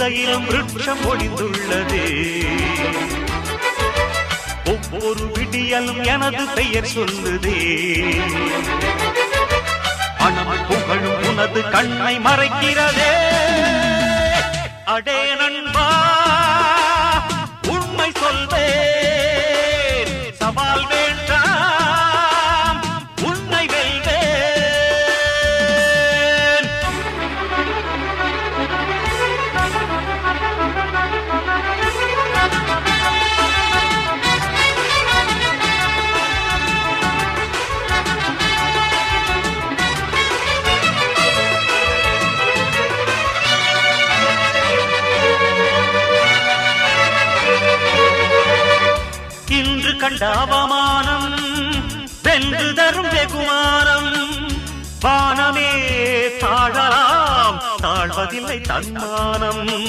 விதையிலும் விருட்சம் ஒளிந்துள்ளதே. ஒவ்வொரு விடியலும் எனது பெயர் சொல்லுதே. பணம் புகழும் உனது கண்ணை மறைக்கிறதே. அடே நண்பா கண்ட அவமானம் வென்று தரும் வெகுமானம். வானமே தாழலாம் தாழ்வதில்லை தன்மானம்.